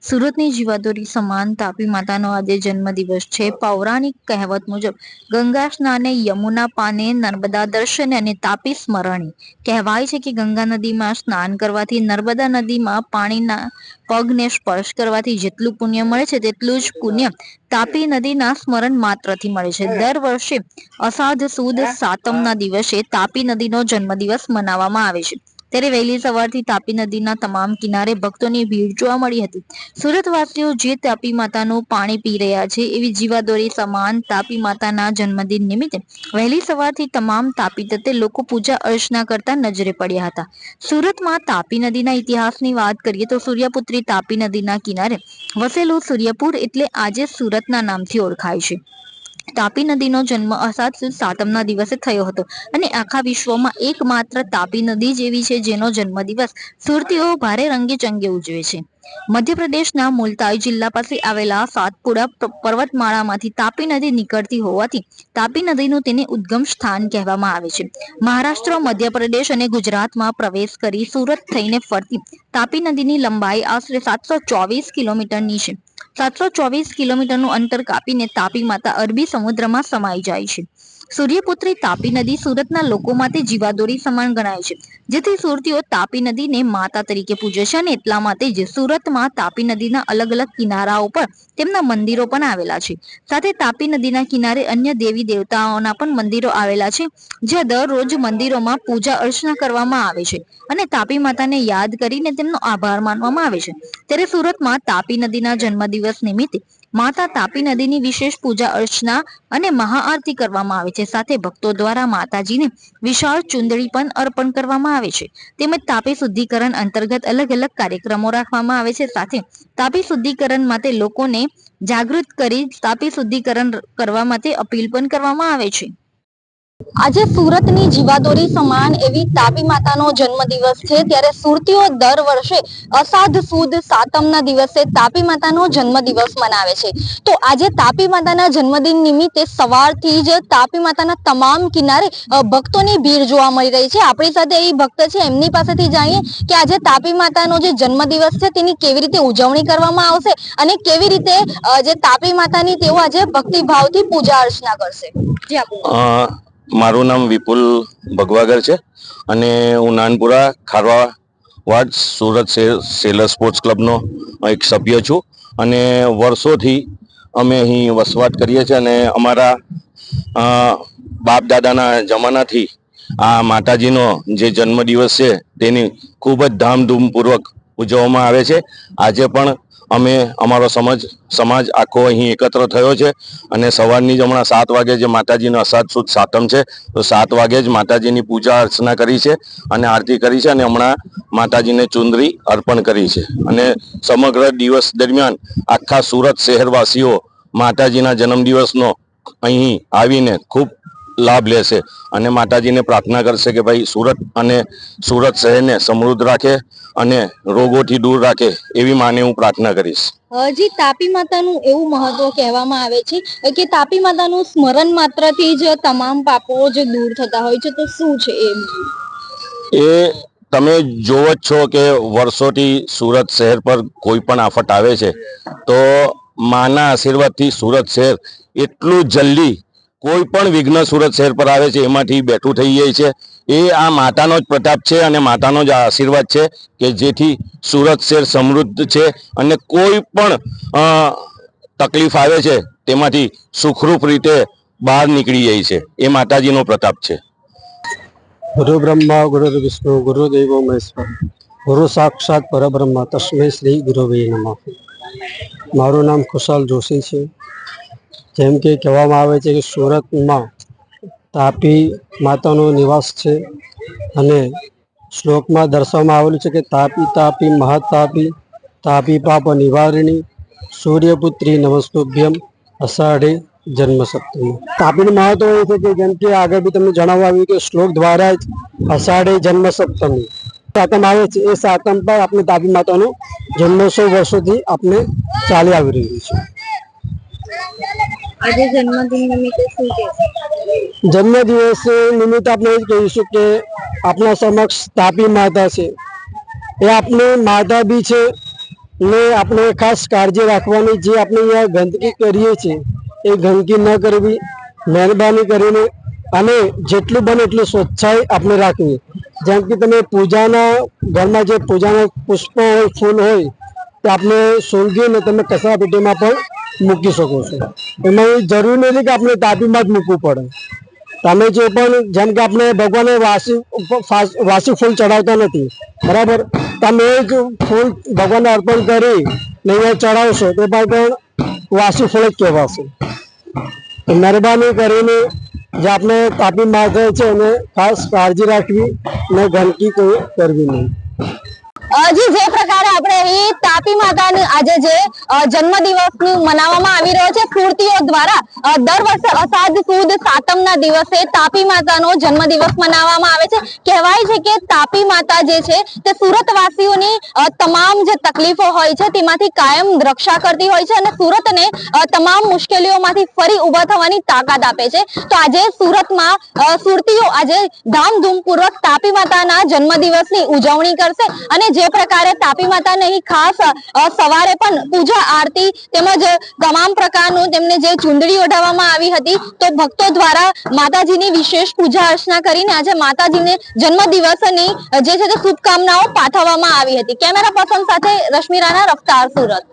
સુરતની જીવાદોરી સમાન તાપી માતાનો આજે જન્મદિવસ છે. પૌરાણિક કહેવત મુજબ, ગંગા સ્નાને યમુના પાને નર્મદા દર્શને અને તાપી સ્મરણે. કહેવાય છે કે ગંગા નદીમાં સ્નાન કરવાથી નર્મદા નદીમાં પાણીના પગને સ્પર્શ કરવાથી જેટલું પુણ્ય મળે છે, તેટલું જ પુણ્ય તાપી નદીના સ્મરણ માત્રથી મળે છે. દર વર્ષે અષાઢ સુદ સાતમના દિવસે તાપી નદીનો જન્મદિવસ મનાવવામાં આવે છે. ત્યારે વહેલી સવારથી તાપી નદીના તમામ કિનારે ભક્તોની ભીડ જોવા મળી હતી. સુરતવાસીઓ જે તાપી માતાનું પાણી પી રહ્યા છે એવી જીવાદોરી સમાન તાપી માતાના જન્મદિન નિમિત્તે વહેલી સવારથી તમામ તાપી તથે લોકો પૂજા અર્ચના કરતા નજરે પડ્યા હતા. સુરતમાં તાપી નદીના ઇતિહાસની વાત કરીએ તો સૂર્યપુત્રી તાપી નદીના કિનારે વસેલું સૂર્યપુર એટલે આજે સુરતના નામથી ઓળખાય છે. તાપી નદીનો જન્મ અષાઢ સુદ સાતમના દિવસે થયો હતો. અને આખા વિશ્વમાં એકમાત્ર તાપી નદી જેવી છે જેનો જન્મદિવસ સુરતીઓ ભારે રંગે ચંગે ઉજવે છે. મધ્યપ્રદેશના મુલતાઈ જિલ્લા પાસે આવેલા સાતપુડા પર્વતમાળામાંથી તાપી નદી નીકળતી હોવાથી તાપી નદીનું તેને ઉદ્ગમ સ્થાન કહેવામાં આવે છે. મહારાષ્ટ્ર, મધ્યપ્રદેશ અને ગુજરાતમાં પ્રવેશ કરી સુરત થઈને ફરતી તાપી નદીની લંબાઈ આશરે સાતસો ચોવીસ કિલોમીટરની છે. સાતસો ચોવીસ કિલોમીટરનું અંતર કાપીને તાપી માતા અરબી સમુદ્રમાં સમાઈ જાય છે. સૂર્યપુત્રી તાપી નદી સુરતના લોકો માટે જીવાદોરી સમાન ગણાય છે. જેથી સુરતીઓ તાપી નદીને માતા તરીકે પૂજે છે અને એટલા માટે જ સુરતમાં તાપી નદીના અલગ અલગ કિનારાઓ પર તેમના મંદિરો પણ આવેલા છે. સાથે તાપી નદીના કિનારે અન્ય દેવી દેવતાઓના પણ મંદિરો આવેલા છે, જ્યાં દરરોજ મંદિરોમાં પૂજા અર્ચના કરવામાં આવે છે અને તાપી માતાને યાદ કરીને તેમનો આભાર માનવામાં આવે છે. ત્યારે સુરતમાં તાપી નદીના જન્મદિવસ નિમિત્તે માતા તાપી નદીની વિશેષ પૂજા અર્ચના અને મહાઆરતી કરવામાં આવે છે. સાથે ભક્તો દ્વારા માતાજીને વિશાળ ચુંદડી પણ અર્પણ કરવામાં આવે છે. તેમજ તાપી શુદ્ધિકરણ અંતર્ગત અલગ અલગ કાર્યક્રમો રાખવામાં આવે છે. સાથે તાપી શુદ્ધિકરણ માટે લોકોને જાગૃત કરી તાપી શુદ્ધિકરણ કરવા માટે અપીલ પણ કરવામાં આવે છે. આજે સુરતની જીવાદોરી સમાન એવી તાપી માતાનો જન્મદિવસ છે. ત્યારે સુરતીઓ દર વર્ષે અસાધ સુદ સાતમના દિવસે તાપી માતાનો જન્મદિવસ મનાવે છે. તો આજે તાપી માતાના જન્મદિન નિમિત્તે સવારથી જ તાપી માતાના તમામ કિનારે ભક્તોની ભીડ જોવા મળી રહી છે. આપણી સાથે એ ભક્ત છે. એમની પાસેથી જાણીએ કે આજે તાપી માતાનો જે જન્મદિવસ છે, તેની કેવી રીતે ઉજવણી કરવામાં આવશે અને કેવી રીતે જે તાપી માતાની તેઓ આજે ભક્તિભાવથી પૂજા અર્ચના કરશે. મારું નામ વિપુલ ભગવાગર છે અને હું નાનપુરા ખારવા વાડ સુરત સેલર સ્પોર્ટ્સ ક્લબનો એક સભ્ય છું અને વર્ષોથી અમે અહીં વસવાટ કરીએ છીએ અને અમારા બાપ દાદાના જમાનાથી આ માતાજીનો જે જન્મદિવસ છે તેની ખૂબ જ ધામધૂમપૂર્વક ઉજવવામાં આવે છે. આજે પણ અમે, અમારો સમાજ સમાજ આખો અહીં એકત્ર થયો છે અને સવારની જ હમણાં સાત વાગે જે માતાજીનો અષાઢ સુદ સાતમ છે, તો સાત વાગે જ માતાજીની પૂજા અર્ચના કરી છે અને આરતી કરી છે અને હમણાં માતાજીને ચુંદરી અર્પણ કરી છે. અને સમગ્ર દિવસ દરમિયાન આખા સુરત શહેરવાસીઓ માતાજીના જન્મદિવસનો અહીં આવીને ખૂબ લાભ લેશે અને માતાજીને પ્રાર્થના કરશે કે ભાઈ સુરત અને સુરત શહેરને સમૃદ્ધ રાખે અને રોગોથી દૂર રાખે એવી માને હું પ્રાર્થના કરીશ. હજી તાપી માતાનું એવું મહત્વ કહેવામાં આવે છે કે તાપી માતાનું સ્મરણ માત્રથી જ તમામ પાપો જે દૂર થતા હોય છે. તો શું છે એ? એ તમે જોવો જ છો કે વર્ષોથી સુરત શહેર પર કોઈ પણ આફત આવે છે તો માના આશીર્વાદથી સુરત શહેર એટલું જલ્દી કોઈ પણ વિઘ્ન સુરત શહેર પર આવે છે, એમાંથી બેઠું થઈ જાય છે. એ આ માતાનો જ પ્રતાપ છે અને માતાનો જ આશીર્વાદ છે કે જેથી સુરત શહેર સમૃદ્ધ છે અને કોઈ પણ તકલીફ આવે છે, તેમાંથી સુખરૂપ રીતે બહાર નીકળી જાય છે. એ માતાજીનો પ્રતાપ છે. ગુરુ બ્રહ્મા, ગુરુ વિષ્ણુ ગુરુદેવો મહેશ્વર. ગુરુ સાક્ષાત પરબ્રહ્મા તસ્મય શ્રી ગુરુવે નમઃ. મારું નામ ખુશાલ જોશી છે. જેમ કે કહેવામાં આવે છે કે સુરતમાં તાપી માતાનો નિવાસ છે અને શ્લોકમાં દર્શાવવામાં આવેલું છે કે તાપી તાપી મહાતાપી તાપી પાપ નિવારિણી, સૂર્યપુત્રી નમસ્તુભ્યમ અષાઢે જન્મ સપ્તમી તાપીનું મહત્વ એ છે કે જેમ કે આગળ બી તમને જણાવવા આવ્યું કે શ્લોક દ્વારા જ અષાઢે જન્મ સપ્તમી સાતમ આવે છે, એ સાતમ પર આપણે તાપી માતાનો જન્મોત્સવ વર્ષોથી આપણે ચાલી આવી રહ્યું છે. આજે જન્મદિન નિમિત્તે શું કે જન્મદિવસ નિમિત્તે આપણે એ કહીશું કે આપણા સમક્ષ તાપી માતા છે. એ આપણી માતા બી છે ને આપણે ખાસ કાળજી રાખવાની જે આપણે અહીંયા ગંદકી કરીએ છીએ, એ ગંદકી ન કરવી, મહેરબાની કરીને અને જેટલું બને એટલું સ્વચ્છાઈ આપણે રાખવી. જેમ કે તમે પૂજાના ઘરમાં જે પૂજાના પુષ્પો હોય, ફૂલ હોય, તે આપણે સૂંઘીને તમે કચરા પેટીમાં પણ મૂકી શકો છો. એમાં જરૂરી નથી કે આપણે તાપીમાં જ મૂકવું પડે. તમે જે પણ, જેમ કે આપણે ભગવાને વાસી વાસી ફૂલ ચડાવતા નથી. બરાબર? તમે જ ફૂલ ભગવાનને અર્પણ કરી ને અહીંયા ચડાવશો, તો પણ વાસી ફૂલ જ કહેવાશે. મહેરબાની કરીને જે આપણે તાપી માથે છે, એને ખાસ કાળજી રાખવી ને ગંદકી કોઈ કરવી નહીં. હજી જે પ્રકારે આપણે અહીં તાપી માતાનું આજે જે જન્મ દિવસ મનાવવામાં આવી રહ્યો છે પૂર્તિઓ દ્વારા દર વર્ષે અષાઢ સુદ સાતમના દિવસે તાપી માતાનો જન્મદિવસ મનાવવામાં આવે છે. કહેવાય છે કે તાપી માતા જે છે તે અ, તમામ જે તકલીફો હોય છે તેમાંથી કાયમ રક્ષા કરતી હોય છે અને સુરતને તમામ મુશ્કેલીઓમાંથી ફરી ઊભા થવાની તાકાત આપે છે. તો આજે સુરતમાં સુરતીઓ આજે ધામધૂમપૂર્વક તાપી માતાના જન્મ દિવસની ઉજવણી કરશે અને જે પ્રકારે તાપી માતાને અહીં ખાસ સવારે પણ પૂજા, આરતી તેમજ તમામ પ્રકારનું તેમને જે ચૂંદડી ઓઢાવવામાં આવી હતી, તો ભક્તો દ્વારા માતાજીની વિશેષ પૂજા અર્ચના કરીને આજે માતાજીને જન્મદિવસની જે છે તે શુભકામનાઓ પાઠવવામાં આવી હતી. કેમેરા પર્સન સાથે રશ્મિ રાણા રફતાર સુરત.